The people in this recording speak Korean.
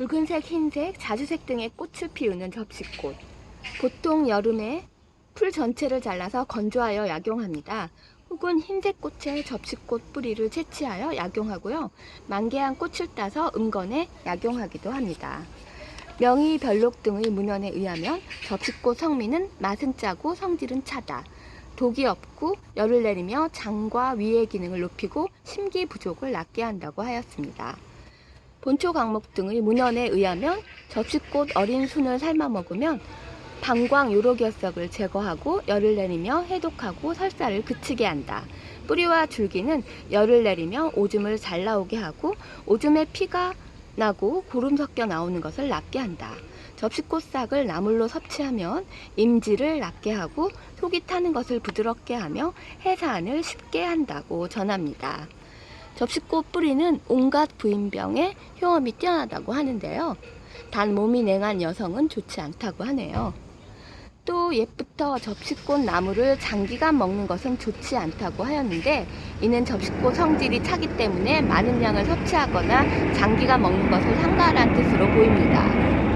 붉은색, 흰색, 자주색 등의 꽃을 피우는 접시꽃. 보통 여름에 풀 전체를 잘라서 건조하여 약용합니다. 혹은 흰색 꽃의 접시꽃 뿌리를 채취하여 약용하고요. 만개한 꽃을 따서 음건에 약용하기도 합니다. 명의 별록 등의 문헌에 의하면 접시꽃 성미는 맛은 짜고 성질은 차다. 독이 없고 열을 내리며 장과 위의 기능을 높이고 심기 부족을 낫게 한다고 하였습니다. 본초 강목 등의 문헌에 의하면 접시꽃 어린 순을 삶아 먹으면 방광 요로결석을 제거하고 열을 내리며 해독하고 설사를 그치게 한다. 뿌리와 줄기는 열을 내리며 오줌을 잘 나오게 하고 오줌에 피가 나고 고름 섞여 나오는 것을 낫게 한다. 접시꽃 싹을 나물로 섭취하면 임지를 낫게 하고 속이 타는 것을 부드럽게 하며 해산을 쉽게 한다고 전합니다. 접시꽃 뿌리는 온갖 부인병에 효험이 뛰어나다고 하는데요. 단 몸이 냉한 여성은 좋지 않다고 하네요. 또 옛부터 접시꽃 나무를 장기간 먹는 것은 좋지 않다고 하였는데 이는 접시꽃 성질이 차기 때문에 많은 양을 섭취하거나 장기간 먹는 것을 삼가하라는 뜻으로 보입니다.